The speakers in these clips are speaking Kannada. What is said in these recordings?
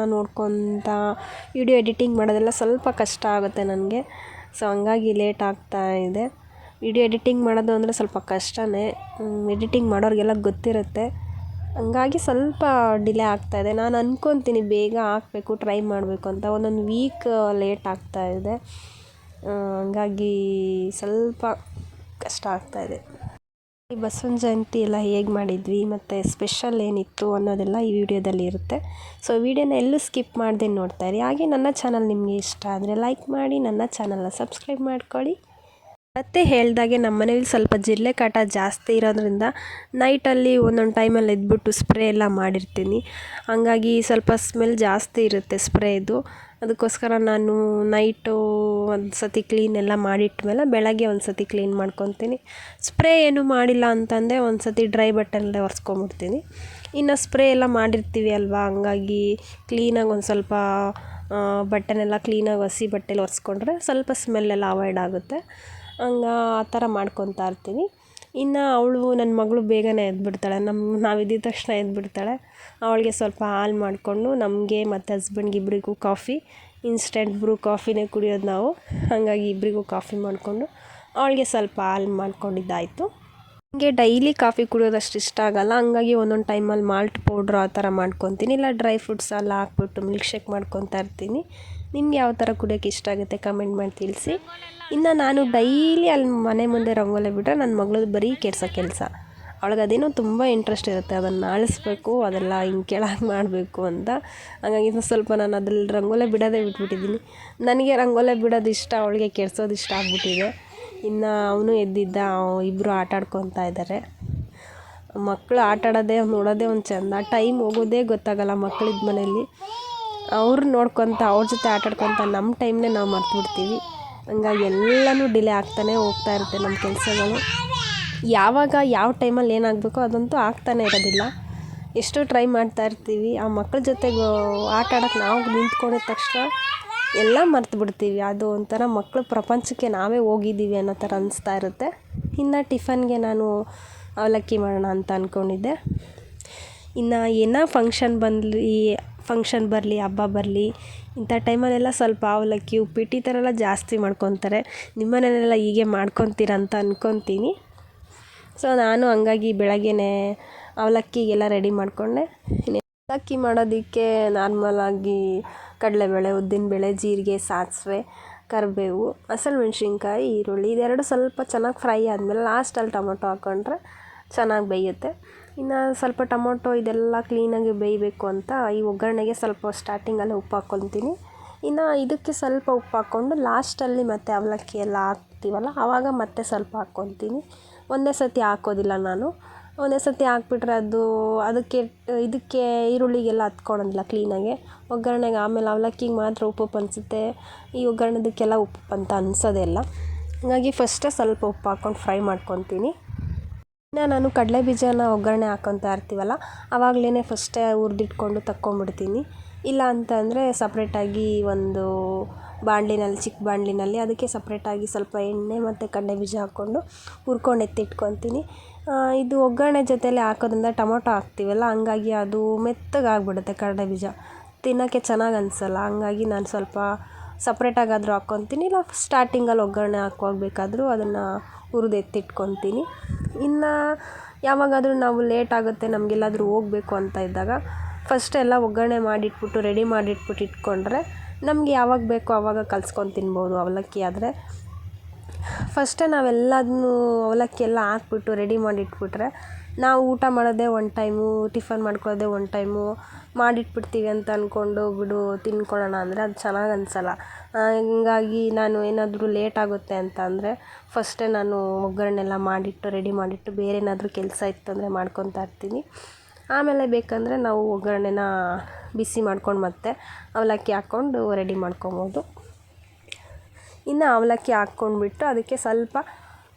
ಮಕ್ಕಳನ್ನ ನೋಡ್ಕೊತ ವಿಡಿಯೋ ಎಡಿಟಿಂಗ್ ಮಾಡೋದೆಲ್ಲ ಸ್ವಲ್ಪ ಕಷ್ಟ ಆಗುತ್ತೆ ನನಗೆ. ಸೊ ಹಂಗಾಗಿ ಲೇಟ್ ಆಗ್ತಾ ಇದೆ. ವಿಡಿಯೋ ಎಡಿಟಿಂಗ್ ಮಾಡೋದು ಅಂದರೆ ಸ್ವಲ್ಪ ಕಷ್ಟವೇ ಎಡಿಟಿಂಗ್ ಮಾಡೋರಿಗೆಲ್ಲ ಗೊತ್ತಿರುತ್ತೆ. ಹಂಗಾಗಿ ಸ್ವಲ್ಪ ಡಿಲೇ ಆಗ್ತಾ ಇದೆ. ನಾನು ಅಂದ್ಕೊತೀನಿ ಬೇಗ ಹಾಕಬೇಕು, ಟ್ರೈ ಮಾಡಬೇಕು ಅಂತ. ಒಂದೊಂದು ವೀಕ್ ಲೇಟ್ ಆಗ್ತಾ ಇದೆ. ಹಂಗಾಗಿ ಸ್ವಲ್ಪ ಕಷ್ಟ ಆಗ್ತಾಯಿದೆ ಈ ಬಸವನ ಜಯಂತಿ ಎಲ್ಲ ಹೇಗೆ ಮಾಡಿದ್ವಿ, ಮತ್ತು ಸ್ಪೆಷಲ್ ಏನಿತ್ತು ಅನ್ನೋದೆಲ್ಲ ಈ ವಿಡಿಯೋದಲ್ಲಿ ಇರುತ್ತೆ. ಸೊ ವಿಡಿಯೋನ ಎಲ್ಲೂ ಸ್ಕಿಪ್ ಮಾಡದೆ ನೋಡ್ತಾ ಇರಿ. ಹಾಗೆ ನನ್ನ ಚಾನಲ್ ನಿಮಗೆ ಇಷ್ಟ ಆದರೆ ಲೈಕ್ ಮಾಡಿ, ನನ್ನ ಚಾನಲ್ನ ಸಬ್ಸ್ಕ್ರೈಬ್ ಮಾಡ್ಕೊಳ್ಳಿ. ಮತ್ತೆ ಹೇಳ್ದಾಗೆ ನಮ್ಮ ಮನೇಲಿ ಸ್ವಲ್ಪ ಜಿರಳೆ ಕಾಟ ಜಾಸ್ತಿ ಇರೋದ್ರಿಂದ ನೈಟಲ್ಲಿ ಒಂದೊಂದು ಟೈಮಲ್ಲಿ ಎದ್ಬಿಟ್ಟು ಸ್ಪ್ರೇ ಎಲ್ಲ ಮಾಡಿರ್ತೀನಿ. ಹಂಗಾಗಿ ಸ್ವಲ್ಪ ಸ್ಮೆಲ್ ಜಾಸ್ತಿ ಇರುತ್ತೆ ಸ್ಪ್ರೇದು ಅದಕ್ಕೋಸ್ಕರ ನಾನು ನೈಟು ಒಂದು ಸತಿ ಕ್ಲೀನ್ ಎಲ್ಲ ಮಾಡಿಟ್ಮೇಲೆ ಬೆಳಗ್ಗೆ ಒಂದು ಸತಿ ಕ್ಲೀನ್ ಮಾಡ್ಕೊತೀನಿ. ಸ್ಪ್ರೇ ಏನು ಮಾಡಿಲ್ಲ ಅಂತಂದರೆ ಒಂದು ಸತಿ ಡ್ರೈ ಬಟ್ಟೆನಲ್ಲೇ ಒರೆಸ್ಕೊಂಬಿಡ್ತೀನಿ. ಇನ್ನು ಸ್ಪ್ರೇ ಎಲ್ಲ ಮಾಡಿರ್ತೀವಿ ಅಲ್ವಾ? ಹಂಗಾಗಿ ಕ್ಲೀನಾಗಿ ಒಂದು ಸ್ವಲ್ಪ ಬಟ್ಟೆನೆಲ್ಲ ಕ್ಲೀನಾಗಿ ಹಸಿ ಬಟ್ಟೆಲಿ ಒರೆಸ್ಕೊಂಡ್ರೆ ಸ್ವಲ್ಪ ಸ್ಮೆಲ್ಲೆಲ್ಲ ಅವಾಯ್ಡ್ ಆಗುತ್ತೆ. ಹಂಗೆ ಆ ಥರ ಮಾಡ್ಕೊತಾ ಇರ್ತೀನಿ. ಇನ್ನು ಅವಳು ನನ್ನ ಮಗಳು ಬೇಗನೆ ಎದ್ಬಿಡ್ತಾಳೆ. ನಮ್ಮ ನಾವು ಇದ್ದಿದ್ದ ತಕ್ಷಣ ಎದ್ಬಿಡ್ತಾಳೆ. ಅವಳಿಗೆ ಸ್ವಲ್ಪ ಹಾಲು ಮಾಡಿಕೊಂಡು ನಮಗೆ ಮತ್ತು ಹಸ್ಬೆಂಡ್ಗೆ ಇಬ್ಬರಿಗೂ ಕಾಫಿ ಇನ್ಸ್ಟೆಂಟ್ ಬ್ರೂ ಕಾಫಿನೇ ಕುಡಿಯೋದು ನಾವು. ಹಾಗಾಗಿ ಇಬ್ಬರಿಗೂ ಕಾಫಿ ಮಾಡಿಕೊಂಡು ಅವಳಿಗೆ ಸ್ವಲ್ಪ ಹಾಲು ಮಾಡ್ಕೊಂಡಿದ್ದಾಯಿತು. ನನಗೆ ಡೈಲಿ ಕಾಫಿ ಕುಡಿಯೋದಷ್ಟು ಇಷ್ಟ ಆಗಲ್ಲ. ಹಂಗಾಗಿ ಒಂದೊಂದು ಟೈಮಲ್ಲಿ ಮಾಲ್ಟ್ ಪೌಡ್ರ್ ಆ ಥರ ಮಾಡ್ಕೊತೀನಿ. ಇಲ್ಲ ಡ್ರೈ ಫ್ರೂಟ್ಸ್ ಎಲ್ಲ ಹಾಕ್ಬಿಟ್ಟು ಮಿಲ್ಕ್ ಶೇಕ್ ಮಾಡ್ಕೊತಾ ಇರ್ತೀನಿ. ನಿಮ್ಗೆ ಯಾವ ಥರ ಕುಡಿಯೋಕ್ಕೆ ಇಷ್ಟ ಆಗುತ್ತೆ ಕಮೆಂಟ್ ಮಾಡಿ ತಿಳಿಸಿ. ಇನ್ನು ನಾನು ಡೈಲಿ ಅಲ್ಲಿ ಮನೆ ಮುಂದೆ ರಂಗೋಲಿ ಬಿಟ್ಟರೆ ನನ್ನ ಮಗಳದ್ದು ಬರೀ ಕೆಡ್ಸೋ ಕೆಲಸ. ಅವಳಿಗೆ ಅದೇನೋ ತುಂಬ ಇಂಟ್ರೆಸ್ಟ್ ಇರುತ್ತೆ. ಅದನ್ನು ಆಳಿಸ್ಬೇಕು, ಅದೆಲ್ಲ ಹಿಂಗೆ ಕೆಳಗೆ ಮಾಡಬೇಕು ಅಂತ. ಹಂಗಾಗಿ ಸ್ವಲ್ಪ ನಾನು ಅದ್ರಲ್ಲಿ ರಂಗೋಲೆ ಬಿಡೋದೇ ಬಿಟ್ಬಿಟ್ಟಿದ್ದೀನಿ. ನನಗೆ ರಂಗೋಲೆ ಬಿಡೋದು ಇಷ್ಟ, ಅವಳಿಗೆ ಕೆಡ್ಸೋದು ಇಷ್ಟ ಆಗ್ಬಿಟ್ಟಿದೆ. ಇನ್ನು ಅವನು ಎದ್ದಿದ್ದ ಇಬ್ಬರು ಆಟ ಇದ್ದಾರೆ ಮಕ್ಕಳು ಆಟ ಆಡೋದೇ, ನೋಡೋದೇ ಒಂದು ಚೆಂದ. ಟೈಮ್ ಹೋಗೋದೇ ಗೊತ್ತಾಗಲ್ಲ ಮಕ್ಳಿದ್ದ ಮನೇಲಿ. ಅವ್ರು ನೋಡ್ಕೊತ, ಅವ್ರ ಜೊತೆ ಆಟ ಆಡ್ಕೊತ ನಮ್ಮ ಟೈಮ್ನೇ ನಾವು ಮರ್ತುಬಿಡ್ತೀವಿ. ಹಂಗಾಗಿ ಎಲ್ಲನೂ ಡಿಲೇ ಆಗ್ತಾನೆ ಹೋಗ್ತಾ ಇರುತ್ತೆ ನಮ್ಮ ಕೆಲಸಗಳು. ಯಾವಾಗ, ಯಾವ ಟೈಮಲ್ಲಿ ಏನಾಗಬೇಕೋ ಅದಂತೂ ಆಗ್ತಾನೆ ಇರೋದಿಲ್ಲ. ಎಷ್ಟು ಟ್ರೈ ಮಾಡ್ತಾ ಇರ್ತೀವಿ. ಆ ಮಕ್ಳ ಜೊತೆಗೆ ಆಟ ಆಡೋಕ್ಕೆ ನಾವು ನಿಂತ್ಕೊಂಡಿದ ತಕ್ಷಣ ಎಲ್ಲ ಮರ್ತು ಬಿಡ್ತೀವಿ. ಅದು ಒಂಥರ ಮಕ್ಕಳು ಪ್ರಪಂಚಕ್ಕೆ ನಾವೇ ಹೋಗಿದ್ದೀವಿ ಅನ್ನೋ ಥರ ಅನಿಸ್ತಾ ಇರುತ್ತೆ. ಇನ್ನು ಟಿಫನ್ಗೆ ನಾನು ಅವಲಕ್ಕಿ ಮಾಡೋಣ ಅಂತ ಅಂದ್ಕೊಂಡಿದ್ದೆ ಇನ್ನು ಏನೋ ಫಂಕ್ಷನ್ ಬಂದಲಿ ಫಂಕ್ಷನ್ ಬರಲಿ, ಹಬ್ಬ ಬರಲಿ, ಇಂಥ ಟೈಮಲ್ಲೆಲ್ಲ ಸ್ವಲ್ಪ ಅವಲಕ್ಕಿ ಉಪ್ಪಿಟ್ಟು ಈ ಥರ ಎಲ್ಲ ಜಾಸ್ತಿ ಮಾಡ್ಕೊತಾರೆ. ನಿಮ್ಮ ಮನೆಯಲ್ಲೆಲ್ಲ ಹೀಗೆ ಮಾಡ್ಕೊತೀರ ಅಂತ ಅಂದ್ಕೊತೀನಿ ಸೊ ನಾನು ಹಂಗಾಗಿ ಬೆಳಗ್ಗೆನೇ ಅವಲಕ್ಕಿಗೆಲ್ಲ ರೆಡಿ ಮಾಡಿಕೊಂಡೆ. ಅವಲಕ್ಕಿ ಮಾಡೋದಕ್ಕೆ ನಾರ್ಮಲಾಗಿ ಕಡಲೆಬೇಳೆ ಉದ್ದಿನಬೇಳೆ ಜೀರಿಗೆ, ಸಾಸಿವೆ, ಕರಿಬೇವು ಹಸಿಮೆಣ್ಸಿನ್ಕಾಯಿ ಈರುಳ್ಳಿ ಇದೆರಡು ಸ್ವಲ್ಪ ಚೆನ್ನಾಗಿ ಫ್ರೈ ಆದಮೇಲೆ ಲಾಸ್ಟಲ್ಲಿ ಟೊಮೊಟೊ ಹಾಕ್ಕೊಂಡ್ರೆ ಚೆನ್ನಾಗಿ ಬೇಯುತ್ತೆ. ಇನ್ನು ಸ್ವಲ್ಪ ಟೊಮೊಟೊ ಇದೆಲ್ಲ ಕ್ಲೀನಾಗಿ ಬೇಯಬೇಕು ಅಂತ ಈ ಒಗ್ಗರಣೆಗೆ ಸ್ವಲ್ಪ ಸ್ಟಾರ್ಟಿಂಗಲ್ಲಿ ಉಪ್ಪು ಹಾಕ್ಕೊತೀನಿ ಇನ್ನು ಇದಕ್ಕೆ ಸ್ವಲ್ಪ ಉಪ್ಪು ಹಾಕ್ಕೊಂಡು ಲಾಸ್ಟಲ್ಲಿ ಮತ್ತೆ ಅವಲಕ್ಕಿ ಎಲ್ಲ ಹಾಕ್ತೀವಲ್ಲ ಆವಾಗ ಮತ್ತೆ ಸ್ವಲ್ಪ ಹಾಕ್ಕೊತೀನಿ ಒಂದೇ ಸತಿ ಹಾಕೋದಿಲ್ಲ ನಾನು. ಒಂದೇ ಸರ್ತಿ ಹಾಕ್ಬಿಟ್ರೆ ಅದು ಅದಕ್ಕೆ, ಇದಕ್ಕೆ ಈರುಳ್ಳಿಗೆಲ್ಲ ಹತ್ಕೊಳೋದಿಲ್ಲ ಕ್ಲೀನಾಗೆ ಒಗ್ಗರಣೆಗೆ ಆಮೇಲೆ ಅವಲಕ್ಕಿಗೆ ಮಾತ್ರ ಉಪ್ಪು ಅನಿಸುತ್ತೆ. ಈ ಒಗ್ಗರಣೆದಕ್ಕೆಲ್ಲ ಉಪ್ಪು ಅಂತ ಅನ್ಸೋದೇ ಇಲ್ಲ. ಹಾಗಾಗಿ ಫಸ್ಟೇ ಸ್ವಲ್ಪ ಉಪ್ಪು ಹಾಕ್ಕೊಂಡು ಫ್ರೈ ಮಾಡ್ಕೊತೀನಿ. ಇನ್ನು ನಾನು ಕಡಲೆ ಬೀಜನ ಒಗ್ಗರಣೆ ಹಾಕ್ಕೊತಾ ಇರ್ತೀವಲ್ಲ ಆವಾಗಲೇ ಫಸ್ಟೇ ಹುರಿದಿಟ್ಕೊಂಡು ತಕ್ಕೊಂಬಿಡ್ತೀನಿ. ಇಲ್ಲ ಅಂತಂದರೆ ಸಪ್ರೇಟಾಗಿ ಒಂದು ಬಾಣಲಿನಲ್ಲಿ, ಚಿಕ್ಕ ಬಾಣಲಿನಲ್ಲಿ. ಅದಕ್ಕೆ ಸಪ್ರೇಟಾಗಿ ಸ್ವಲ್ಪ ಎಣ್ಣೆ ಮತ್ತು ಕಡಲೆ ಬೀಜ ಹಾಕ್ಕೊಂಡು ಹುರ್ಕೊಂಡು ಎತ್ತಿಟ್ಕೊತೀನಿ ಇದು ಒಗ್ಗರಣೆ ಜೊತೆಯಲ್ಲಿ ಹಾಕೋದ್ರಿಂದ ಟೊಮೊಟೊ ಹಾಕ್ತೀವಲ್ಲ, ಹಂಗಾಗಿ ಅದು ಮೆತ್ತಗಾಗ್ಬಿಡುತ್ತೆ ಕಡಲೆ ಬೀಜ. ತಿನ್ನೋಕ್ಕೆ ಚೆನ್ನಾಗಿ ಅನಿಸಲ್ಲ, ಹಂಗಾಗಿ ನಾನು ಸ್ವಲ್ಪ ಸಪ್ರೇಟಾಗಾದರೂ ಹಾಕ್ಕೊತೀನಿ. ಇಲ್ಲ ಸ್ಟಾರ್ಟಿಂಗಲ್ಲಿ ಒಗ್ಗರಣೆ ಹಾಕುವಾಗ ಬೇಕಾದರೂ ಅದನ್ನು ಹುರಿದು ಎತ್ತಿಟ್ಕೊತೀನಿ ಇನ್ನು ಯಾವಾಗಾದರೂ ನಾವು ಲೇಟ್ ಆಗುತ್ತೆ, ನಮಗೆಲ್ಲಾದ್ರೂ ಹೋಗ್ಬೇಕು ಅಂತ ಇದ್ದಾಗ ಫಸ್ಟ್ ಎಲ್ಲ ಒಗ್ಗರಣೆ ಮಾಡಿಟ್ಬಿಟ್ಟು ರೆಡಿ ಮಾಡಿಟ್ಬಿಟ್ಟು ಇಟ್ಕೊಂಡ್ರೆ ನಮಗೆ ಯಾವಾಗ ಬೇಕೋ ಆವಾಗ ಕಲ್ಸ್ಕೊಂಡು ತಿನ್ಬೋದು ಅವಲಕ್ಕಿ ಆದರೆ. ಫಸ್ಟೇ ನಾವೆಲ್ಲದನ್ನೂ ಅವಲಕ್ಕಿ ಎಲ್ಲ ಹಾಕ್ಬಿಟ್ಟು ರೆಡಿ ಮಾಡಿ ಇಟ್ಬಿಟ್ರೆ ನಾವು ಊಟ ಮಾಡೋದೇ ಒನ್ ಟೈಮು, ಟಿಫನ್ ಮಾಡ್ಕೊಳ್ಳೋದೇ ಒನ್ ಟೈಮು, ಮಾಡಿಟ್ಬಿಡ್ತೀವಿ ಅಂತ ಅಂದ್ಕೊಂಡು ಬಿಡು ತಿನ್ಕೊಳ್ಳೋಣ ಅಂದರೆ ಅದು ಚೆನ್ನಾಗಿ ಅನಿಸಲ್ಲ. ಹಂಗಾಗಿ ನಾನು ಏನಾದರೂ ಲೇಟ್ ಆಗುತ್ತೆ ಅಂತ ಅಂದರೆ ಫಸ್ಟೇ ನಾನು ಒಗ್ಗರಣೆಲ್ಲ ಮಾಡಿಟ್ಟು ರೆಡಿ ಮಾಡಿಟ್ಟು ಬೇರೆ ಏನಾದರೂ ಕೆಲಸ ಇತ್ತು ಅಂದರೆ ಮಾಡ್ಕೊತಾ ಇರ್ತೀನಿ. ಆಮೇಲೆ ಬೇಕಂದರೆ ನಾವು ಒಗ್ಗರಣೆನ ಬಿಸಿ ಮಾಡ್ಕೊಂಡು ಮತ್ತೆ ಅವಲಕ್ಕಿ ಹಾಕ್ಕೊಂಡು ರೆಡಿ ಮಾಡ್ಕೊಬೋದು. ಇನ್ನು ಅವಲಕ್ಕಿ ಹಾಕ್ಕೊಂಡ್ಬಿಟ್ಟು ಅದಕ್ಕೆ ಸ್ವಲ್ಪ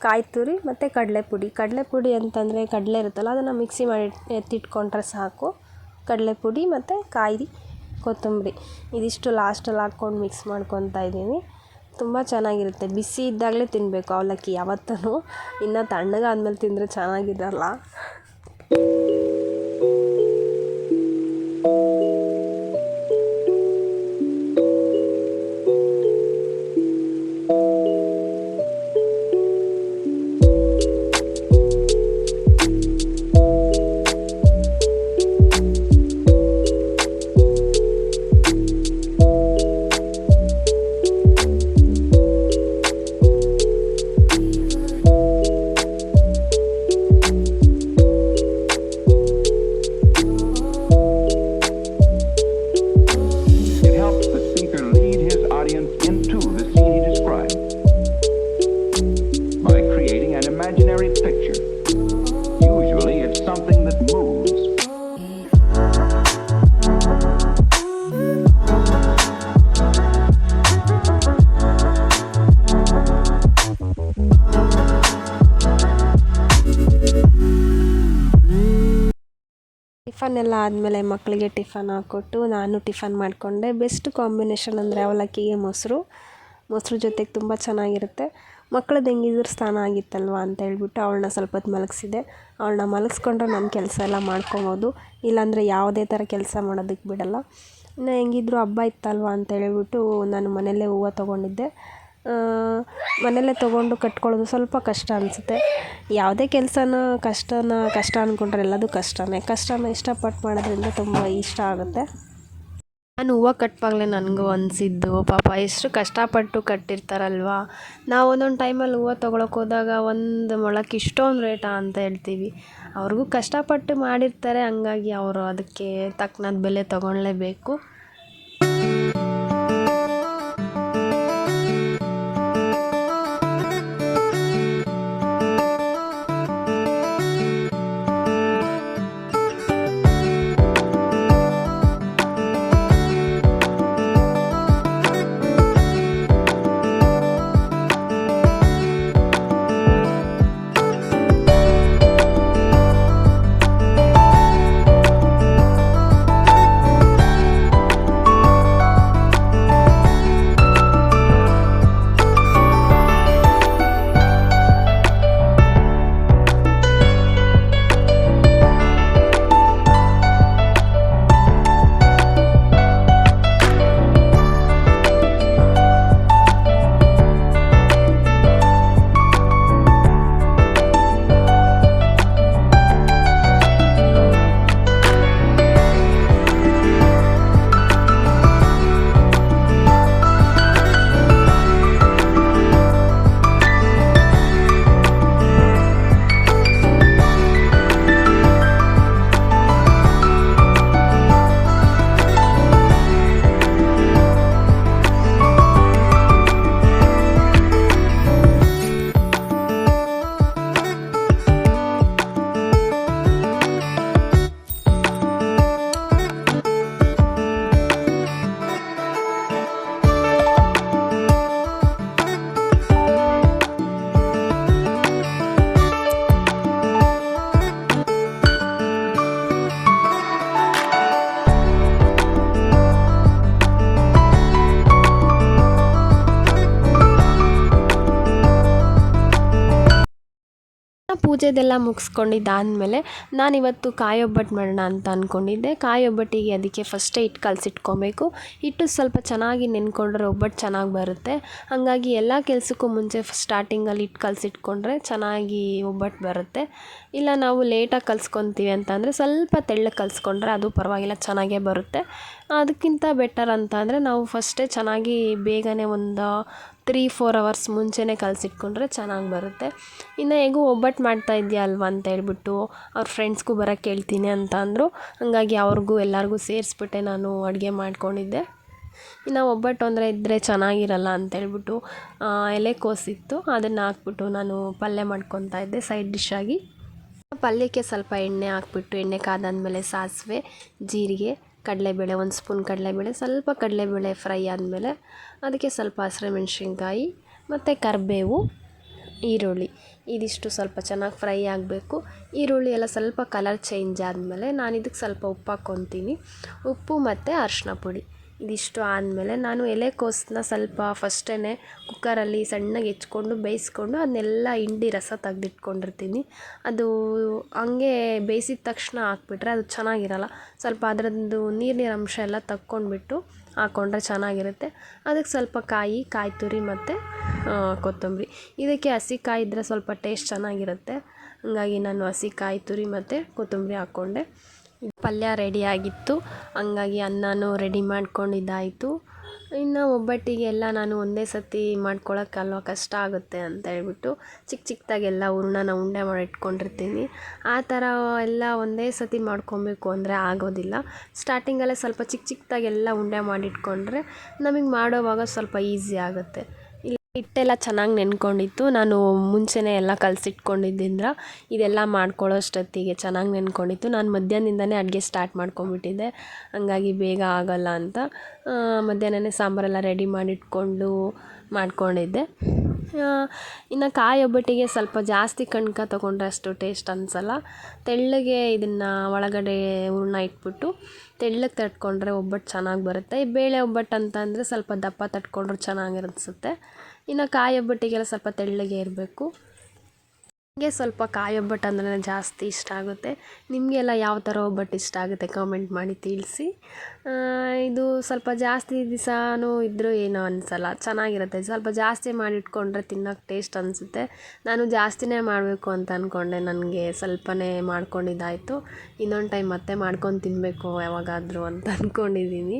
ಕಾಯಿ ತುರಿ ಮತ್ತು ಕಡಲೆ ಪುಡಿ ಅಂತಂದರೆ ಕಡಲೆ ಇರುತ್ತಲ್ಲ, ಅದನ್ನು ಮಿಕ್ಸಿ ಮಾಡಿ ಎತ್ತಿಟ್ಕೊಂಡ್ರೆ ಸಾಕು. ಕಡಲೆ ಪುಡಿ ಮತ್ತು ಕಾಯಿ ಕೊತ್ತಂಬರಿ. ಇದಿಷ್ಟು ಲಾಸ್ಟಲ್ಲಿ ಹಾಕ್ಕೊಂಡು ಮಿಕ್ಸ್ ಮಾಡ್ಕೊತಾ ಇದ್ದೀನಿ. ತುಂಬ ಚೆನ್ನಾಗಿರುತ್ತೆ. ಬಿಸಿ ಇದ್ದಾಗಲೇ ತಿನ್ನಬೇಕು ಅವಲಕ್ಕಿ ಯಾವತ್ತೂ. ಇನ್ನು ತಣ್ಣಗಾದ್ಮೇಲೆ ತಿಂದರೆ ಚೆನ್ನಾಗಿರಲ್ಲ. ಟಿಫನ್ ಎಲ್ಲ ಆದಮೇಲೆ ಮಕ್ಕಳಿಗೆ ಟಿಫನ್ ಹಾಕ್ಕೊಟ್ಟು ನಾನು ಟಿಫನ್ ಮಾಡಿಕೊಂಡೆ. ಬೆಸ್ಟ್ ಕಾಂಬಿನೇಷನ್ ಅಂದರೆ ಅವಲಕ್ಕಿಗೆ ಮೊಸರು. ಮೊಸರು ಜೊತೆಗೆ ತುಂಬ ಚೆನ್ನಾಗಿರುತ್ತೆ. ಮಕ್ಳದ್ದು ಹೆಂಗಿದ್ರು ಸ್ಥಾನ ಆಗಿತ್ತಲ್ವ ಅಂತ ಹೇಳ್ಬಿಟ್ಟು ಅವಳನ್ನ ಸ್ವಲ್ಪ ಹೊತ್ತು ಮಲಗಿಸಿದೆ. ಅವಳನ್ನ ಮಲಗಿಸ್ಕೊಂಡ್ರೆ ನನ್ನ ಕೆಲಸ ಎಲ್ಲ ಮಾಡ್ಕೊಬೋದು. ಇಲ್ಲಾಂದರೆ ಯಾವುದೇ ಥರ ಕೆಲಸ ಮಾಡೋದಕ್ಕೆ ಬಿಡಲ್ಲ. ಇನ್ನು ಹೆಂಗಿದ್ರು ಹಬ್ಬ ಇತ್ತಲ್ವ ಅಂತ ಹೇಳಿಬಿಟ್ಟು ನಾನು ಮನೆಯಲ್ಲೇ ಹೂವು ತೊಗೊಂಡಿದ್ದೆ. ಮನೆಯಲ್ಲೇ ತೊಗೊಂಡು ಕಟ್ಕೊಳ್ಳೋದು ಸ್ವಲ್ಪ ಕಷ್ಟ ಅನಿಸುತ್ತೆ. ಯಾವುದೇ ಕೆಲಸನ ಕಷ್ಟನ, ಕಷ್ಟ ಅಂದ್ಕೊಂಡ್ರೆ ಎಲ್ಲದೂ ಕಷ್ಟನೇ. ಕಷ್ಟನ ಇಷ್ಟಪಟ್ಟು ಮಾಡೋದ್ರಿಂದ ತುಂಬ ಇಷ್ಟ ಆಗುತ್ತೆ. ನಾನು ಹೂವು ಕಟ್ಟುವಾಗಲೇ ನನಗೂ ಅನಿಸಿದ್ದು, ಪಾಪ ಎಷ್ಟು ಕಷ್ಟಪಟ್ಟು ಕಟ್ಟಿರ್ತಾರಲ್ವಾ. ನಾವು ಒಂದೊಂದು ಟೈಮಲ್ಲಿ ಹೂವು ತೊಗೊಳಕ್ಕೆ ಹೋದಾಗ ಒಂದು ಮೊಳಕ್ಕೆ ಇಷ್ಟೊಂದು ರೇಟಾ ಅಂತ ಹೇಳ್ತೀವಿ. ಅವ್ರಿಗೂ ಕಷ್ಟಪಟ್ಟು ಮಾಡಿರ್ತಾರೆ, ಹಂಗಾಗಿ ಅವರು ಅದಕ್ಕೆ ತಕ್ಕನಾದ ಬೆಲೆ ತೊಗೊಳ್ಳೇಬೇಕು ಪೂಜೆದೆಲ್ಲ ಮುಗಿಸ್ಕೊಂಡಿದ್ದಾದಮೇಲೆ ನಾನಿವತ್ತು ಕಾಯಿ ಒಬ್ಬಟ್ಟು ಮಾಡೋಣ ಅಂತ ಅಂದ್ಕೊಂಡಿದ್ದೆ ಕಾಯಿ ಒಬ್ಬಟ್ಟಿಗೆ ಅದಕ್ಕೆ ಫಸ್ಟೇ ಹಿಟ್ಟು ಕಲಸಿಟ್ಕೊಬೇಕು. ಹಿಟ್ಟು ಸ್ವಲ್ಪ ಚೆನ್ನಾಗಿ ನೆನ್ಕೊಂಡ್ರೆ ಒಬ್ಬಟ್ಟು ಚೆನ್ನಾಗಿ ಬರುತ್ತೆ. ಹಾಗಾಗಿ ಎಲ್ಲ ಕೆಲಸಕ್ಕೂ ಮುಂಚೆ ಸ್ಟಾರ್ಟಿಂಗಲ್ಲಿ ಹಿಟ್ಟು ಕಲಸಿಟ್ಕೊಂಡ್ರೆ ಚೆನ್ನಾಗಿ ಒಬ್ಬಟ್ಟು ಬರುತ್ತೆ. ಇಲ್ಲ ನಾವು ಲೇಟಾಗಿ ಕಲ್ಸ್ಕೊತೀವಿ ಅಂತಂದರೆ ಸ್ವಲ್ಪ ತೆಳ್ಳಗೆ ಕಲಿಸ್ಕೊಂಡ್ರೆ ಅದು ಪರವಾಗಿಲ್ಲ, ಚೆನ್ನಾಗೇ ಬರುತ್ತೆ. ಅದಕ್ಕಿಂತ ಬೆಟರ್ ಅಂತ ಅಂದರೆ ನಾವು ಫಸ್ಟೇ ಚೆನ್ನಾಗಿ ಬೇಗನೆ ಒಂದು ತ್ರೀ ಫೋರ್ ಅವರ್ಸ್ ಮುಂಚೆನೇ ಕಲಸಿಟ್ಕೊಂಡ್ರೆ ಚೆನ್ನಾಗಿ ಬರುತ್ತೆ. ಇನ್ನು ಹೇಗೂ ಒಬ್ಬಟ್ಟು ಮಾಡ್ತಾ ಇದೆಯಾ ಅಲ್ವಾ ಅಂತ ಹೇಳ್ಬಿಟ್ಟು ಅವ್ರ ಫ್ರೆಂಡ್ಸ್ಗೂ ಬರೋಕ್ಕೆ ಹೇಳ್ತೀನಿ ಅಂತ ಅಂದರು. ಹಾಗಾಗಿ ಅವ್ರಿಗೂ ಎಲ್ಲರಿಗೂ ಸೇರಿಸ್ಬಿಟ್ಟೆ ನಾನು ಅಡುಗೆ ಮಾಡ್ಕೊಂಡಿದ್ದೆ. ಇನ್ನು ಒಬ್ಬಟ್ಟು ಅಂದರೆ ಇದ್ದರೆ ಚೆನ್ನಾಗಿರಲ್ಲ ಅಂತೇಳ್ಬಿಟ್ಟು ಎಲೆಕೋಸಿತ್ತು ಅದನ್ನು ಹಾಕ್ಬಿಟ್ಟು ನಾನು ಪಲ್ಯ ಮಾಡ್ಕೊತಾ ಇದ್ದೆ ಸೈಡ್ ಡಿಶ್ಶಾಗಿ ಪಲ್ಯಕ್ಕೆ ಸ್ವಲ್ಪ ಎಣ್ಣೆ ಹಾಕ್ಬಿಟ್ಟು, ಎಣ್ಣೆ ಕಾದಾದ್ಮೇಲೆ ಸಾಸಿವೆ, ಜೀರಿಗೆ ಕಡಲೆಬೇಳೆ, ಒಂದು ಸ್ಪೂನ್ ಕಡಲೆಬೇಳೆ, ಸ್ವಲ್ಪ ಕಡಲೆಬೇಳೆ ಫ್ರೈ ಆದಮೇಲೆ ಅದಕ್ಕೆ ಸ್ವಲ್ಪ ಹಸಿಮೆಣ್ಸಿನ್ಕಾಯಿ ಮತ್ತು ಕರಿಬೇವು, ಈರುಳ್ಳಿ. ಇದಿಷ್ಟು ಸ್ವಲ್ಪ ಚೆನ್ನಾಗಿ ಫ್ರೈ ಆಗಬೇಕು. ಈರುಳ್ಳಿ ಎಲ್ಲ ಸ್ವಲ್ಪ ಕಲರ್ ಚೇಂಜ್ ಆದಮೇಲೆ ನಾನು ಇದಕ್ಕೆ ಸ್ವಲ್ಪ ಉಪ್ಪು ಹಾಕ್ಕೊತೀನಿ. ಉಪ್ಪು ಮತ್ತು ಅರಿಶಿನ ಪುಡಿ. ಇದಿಷ್ಟು ಆದಮೇಲೆ ನಾನು ಎಲೆಕೋಸನ್ನ ಸ್ವಲ್ಪ ಫಸ್ಟೇ ಕುಕ್ಕರಲ್ಲಿ ಸಣ್ಣಗೆ ಹೆಚ್ಕೊಂಡು ಬೇಯಿಸ್ಕೊಂಡು ಅದನ್ನೆಲ್ಲ ಹಿಂಡಿ ರಸ ತೆಗೆದಿಟ್ಕೊಂಡಿರ್ತೀನಿ. ಅದು ಹಂಗೆ ಬೇಯಿಸಿದ ತಕ್ಷಣ ಹಾಕ್ಬಿಟ್ರೆ ಅದು ಚೆನ್ನಾಗಿರಲ್ಲ. ಸ್ವಲ್ಪ ಅದರದ್ದು ನೀರಿನ ಅಂಶ ಎಲ್ಲ ತಕ್ಕೊಂಡ್ಬಿಟ್ಟು ಹಾಕ್ಕೊಂಡ್ರೆ ಚೆನ್ನಾಗಿರುತ್ತೆ. ಅದಕ್ಕೆ ಸ್ವಲ್ಪ ಕಾಯಿ ಕಾಯಿ ತುರಿ ಮತ್ತು ಕೊತ್ತಂಬರಿ. ಇದಕ್ಕೆ ಹಸಿ ಕಾಯಿ ಇದ್ದರೆ ಸ್ವಲ್ಪ ಟೇಸ್ಟ್ ಚೆನ್ನಾಗಿರುತ್ತೆ. ಹಾಗಾಗಿ ನಾನು ಹಸಿ ಕಾಯಿ ತುರಿ ಮತ್ತು ಕೊತ್ತಂಬರಿ ಹಾಕ್ಕೊಂಡೆ ಪಲ್ಯ ರೆಡಿಯಾಗಿತ್ತು ಹಂಗಾಗಿ ಅನ್ನನೂ ರೆಡಿ ಮಾಡ್ಕೊಂಡಿದ್ದಾಯಿತು. ಇನ್ನು ಒಬ್ಬಟ್ಟಿಗೆಲ್ಲ ನಾನು ಒಂದೇ ಸತಿ ಮಾಡ್ಕೊಳಕ್ಕಲ್ವ ಕಷ್ಟ ಆಗುತ್ತೆ ಅಂತ ಹೇಳ್ಬಿಟ್ಟು ಚಿಕ್ಕ ಚಿಕ್ಕದಾಗೆಲ್ಲ ಹೂರ್ಣನ ಉಂಡೆ ಮಾಡಿ ಇಟ್ಕೊಂಡಿರ್ತೀನಿ. ಆ ಥರ ಎಲ್ಲ ಒಂದೇ ಸತಿ ಮಾಡ್ಕೊಬೇಕು ಅಂದರೆ ಆಗೋದಿಲ್ಲ. ಸ್ಟಾರ್ಟಿಂಗಲ್ಲೇ ಸ್ವಲ್ಪ ಚಿಕ್ಕ ಚಿಕ್ಕದಾಗೆಲ್ಲ ಉಂಡೆ ಮಾಡಿಟ್ಕೊಂಡ್ರೆ ನಮಗೆ ಮಾಡೋವಾಗ ಸ್ವಲ್ಪ ಈಸಿ ಆಗುತ್ತೆ. ಹಿಟ್ಟೆಲ್ಲ ಚೆನ್ನಾಗಿ ನೆನ್ಕೊಂಡಿತ್ತು. ನಾನು ಮುಂಚೆನೇ ಎಲ್ಲ ಕಲಸಿಟ್ಕೊಂಡಿದ್ದರಿಂದ ಇದೆಲ್ಲ ಮಾಡ್ಕೊಳ್ಳೋ ಅಷ್ಟೊತ್ತಿಗೆ ಚೆನ್ನಾಗಿ ನೆನ್ಕೊಂಡಿತ್ತು. ನಾನು ಮಧ್ಯಾಹ್ನದಿಂದನೇ ಅಡುಗೆ ಸ್ಟಾರ್ಟ್ ಮಾಡ್ಕೊಂಬಿಟ್ಟಿದ್ದೆ ಹಂಗಾಗಿ ಬೇಗ ಆಗೋಲ್ಲ ಅಂತ. ಮಧ್ಯಾಹ್ನನೇ ಸಾಂಬಾರೆಲ್ಲ ರೆಡಿ ಮಾಡಿಟ್ಕೊಂಡು ಮಾಡ್ಕೊಂಡಿದ್ದೆ. ಇನ್ನು ಕಾಯಿ ಒಬ್ಬಟ್ಟಿಗೆ ಸ್ವಲ್ಪ ಜಾಸ್ತಿ ಕಣ್ಕ ತೊಗೊಂಡ್ರೆ ಅಷ್ಟು ಟೇಸ್ಟ್ ಅನಿಸಲ್ಲ. ತೆಳ್ಳಗೆ ಇದನ್ನು ಒಳಗಡೆ ಹೂರ್ಣ ಇಟ್ಬಿಟ್ಟು ತೆಳ್ಳಗೆ ತಟ್ಕೊಂಡ್ರೆ ಒಬ್ಬಟ್ಟು ಚೆನ್ನಾಗಿ ಬರುತ್ತೆ. ಈ ಬೇಳೆ ಒಬ್ಬಟ್ಟು ಅಂತ ಅಂದರೆ ಸ್ವಲ್ಪ ದಪ್ಪ ತಟ್ಕೊಂಡ್ರೆ ಚೆನ್ನಾಗಿ ಅನಿಸುತ್ತೆ. ಇನ್ನು ಕಾಯಿ ಒಬ್ಬಟ್ಟಿಗೆಲ್ಲ ಸ್ವಲ್ಪ ತೆಳ್ಳಗೆ ಇರಬೇಕು. ನನಗೆ ಸ್ವಲ್ಪ ಕಾಯಿ ಒಬ್ಬಟ್ಟು ಅಂದ್ರೆ ಜಾಸ್ತಿ ಇಷ್ಟ ಆಗುತ್ತೆ. ನಿಮಗೆಲ್ಲ ಯಾವ ಥರ ಒಬ್ಬಟ್ಟು ಇಷ್ಟ ಆಗುತ್ತೆ ಕಾಮೆಂಟ್ ಮಾಡಿ ತಿಳಿಸಿ. ಇದು ಸ್ವಲ್ಪ ಜಾಸ್ತಿ ದಿವಸನೂ ಇದ್ದರೂ ಏನೂ ಅನಿಸಲ್ಲ. ಚೆನ್ನಾಗಿರುತ್ತೆ. ಸ್ವಲ್ಪ ಜಾಸ್ತಿ ಮಾಡಿಟ್ಕೊಂಡ್ರೆ ತಿನ್ನೋಕೆ ಟೇಸ್ಟ್ ಅನಿಸುತ್ತೆ. ನಾನು ಜಾಸ್ತಿನೇ ಮಾಡಬೇಕು ಅಂತ ಅಂದ್ಕೊಂಡೆ ನನಗೆ ಸ್ವಲ್ಪನೇ ಮಾಡ್ಕೊಂಡಿದ್ದಾಯಿತು. ಇನ್ನೊಂದು ಟೈಮ್ ಮತ್ತೆ ಮಾಡ್ಕೊಂಡು ತಿನ್ನಬೇಕು ಯಾವಾಗಾದರೂ ಅಂತ ಅಂದ್ಕೊಂಡಿದ್ದೀನಿ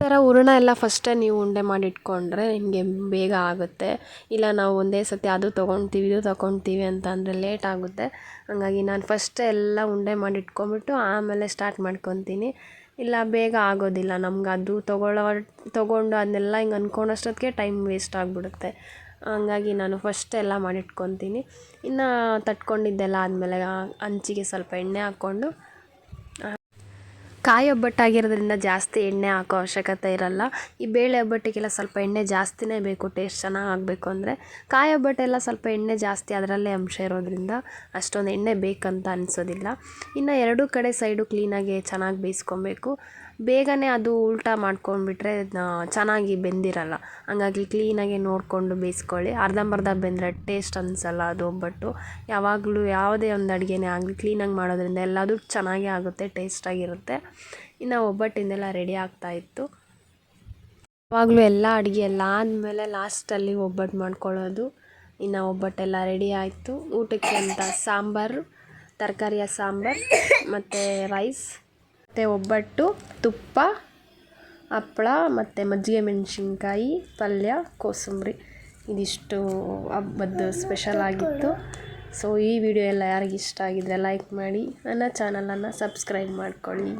ಈ ಥರ ಹೂರಣ ಎಲ್ಲ ಫಸ್ಟೇ ನೀವು ಉಂಡೆ ಮಾಡಿಟ್ಕೊಂಡ್ರೆ ನಿಮಗೆ ಬೇಗ ಆಗುತ್ತೆ. ಇಲ್ಲ ನಾವು ಒಂದೇ ಸತಿ ಅದು ತೊಗೊಳ್ತೀವಿ ಇದು ತೊಗೊಳ್ತೀವಿ ಅಂತ ಅಂದರೆ ಲೇಟ್ ಆಗುತ್ತೆ. ಹಾಗಾಗಿ ನಾನು ಫಸ್ಟೇ ಎಲ್ಲ ಉಂಡೆ ಮಾಡಿಟ್ಕೊಂಬಿಟ್ಟು ಆಮೇಲೆ ಸ್ಟಾರ್ಟ್ ಮಾಡ್ಕೊತೀನಿ. ಇಲ್ಲ ಬೇಗ ಆಗೋದಿಲ್ಲ, ನಮ್ಗೆ ಅದು ತೊಗೊಳ್ಳೋ ತೊಗೊಂಡು ಅದನ್ನೆಲ್ಲ ಹಿಂಗೆ ಅಂದ್ಕೊಂಡಷ್ಟೊತ್ತಿಗೆ ಟೈಮ್ ವೇಸ್ಟ್ ಆಗಿಬಿಡುತ್ತೆ. ಹಂಗಾಗಿ ನಾನು ಫಸ್ಟ್ ಎಲ್ಲ ಮಾಡಿಟ್ಕೊತೀನಿ ಇನ್ನು ತಟ್ಕೊಂಡಿದ್ದೆಲ್ಲ ಆದಮೇಲೆ ಹಂಚಿಗೆ ಸ್ವಲ್ಪ ಎಣ್ಣೆ ಹಾಕ್ಕೊಂಡು ಕಾಯಿ ಒಬ್ಬಟ್ಟಾಗಿರೋದ್ರಿಂದ ಜಾಸ್ತಿ ಎಣ್ಣೆ ಹಾಕೋ ಅವಶ್ಯಕತೆ ಇರಲ್ಲ. ಈ ಬೇಳೆ ಒಬ್ಬಟ್ಟಿಗೆಲ್ಲ ಸ್ವಲ್ಪ ಎಣ್ಣೆ ಜಾಸ್ತಿನೇ ಬೇಕು, ಟೇಸ್ಟ್ ಚೆನ್ನಾಗಿ ಆಗಬೇಕು ಅಂದರೆ. ಕಾಯಿ ಒಬ್ಬಟ್ಟೆಲ್ಲ ಸ್ವಲ್ಪ ಎಣ್ಣೆ ಜಾಸ್ತಿ ಅದರಲ್ಲೇ ಅಂಶ ಇರೋದ್ರಿಂದ ಅಷ್ಟೊಂದು ಎಣ್ಣೆ ಬೇಕಂತ ಅನಿಸೋದಿಲ್ಲ. ಇನ್ನು ಎರಡೂ ಕಡೆ ಸೈಡು ಕ್ಲೀನಾಗಿ ಚೆನ್ನಾಗಿ ಬೇಯಿಸ್ಕೊಬೇಕು. ಬೇಗನೆ ಅದು ಉಲ್ಟಾ ಮಾಡ್ಕೊಂಡ್ಬಿಟ್ರೆ ಚೆನ್ನಾಗಿ ಬೆಂದಿರಲ್ಲ. ಹಂಗಾಗಿ ಕ್ಲೀನಾಗಿ ನೋಡಿಕೊಂಡು ಬೇಯಿಸ್ಕೊಳ್ಳಿ. ಅರ್ಧಂಬರ್ಧ ಬೆಂದರೆ ಟೇಸ್ಟ್ ಅನಿಸಲ್ಲ ಅದು ಒಬ್ಬಟ್ಟು. ಯಾವಾಗಲೂ ಯಾವುದೇ ಒಂದು ಅಡುಗೆನೇ ಆಗಲಿ, ಕ್ಲೀನಾಗಿ ಮಾಡೋದ್ರಿಂದ ಎಲ್ಲದೂ ಚೆನ್ನಾಗೇ ಆಗುತ್ತೆ, ಟೇಸ್ಟಾಗಿರುತ್ತೆ. ಇನ್ನು ಒಬ್ಬಟ್ಟಿಂದೆಲ್ಲ ರೆಡಿ ಆಗ್ತಾಯಿತ್ತು ಯಾವಾಗಲೂ ಎಲ್ಲ ಅಡುಗೆ ಎಲ್ಲ ಆದಮೇಲೆ ಲಾಸ್ಟಲ್ಲಿ ಒಬ್ಬಟ್ಟು ಮಾಡ್ಕೊಳ್ಳೋದು. ಇನ್ನು ಒಬ್ಬಟ್ಟೆಲ್ಲ ರೆಡಿ ಆಯಿತು. ಊಟಕ್ಕೆ ಅಂತ ಸಾಂಬಾರು ತರಕಾರಿಯ ಸಾಂಬಾರು, ಮತ್ತು ರೈಸ್ ಮತ್ತು ಒಬ್ಬಟ್ಟು, ತುಪ್ಪ ಹಪ್ಳ ಮತ್ತು ಮಜ್ಜಿಗೆ ಮೆಣಸಿನ್ಕಾಯಿ, ಪಲ್ಯ, ಕೋಸಂಬರಿ. ಇದಿಷ್ಟು ಹಬ್ಬದ್ದು ಸ್ಪೆಷಲ್ ಆಗಿತ್ತು. ಸೊ ಈ ವಿಡಿಯೋ ಎಲ್ಲ ಯಾರಿಗಿಷ್ಟ ಆಗಿದ್ರೆ ಲೈಕ್ ಮಾಡಿ, ನನ್ನ ಚಾನಲನ್ನು ಸಬ್ಸ್ಕ್ರೈಬ್ ಮಾಡ್ಕೊಳ್ಳಿ.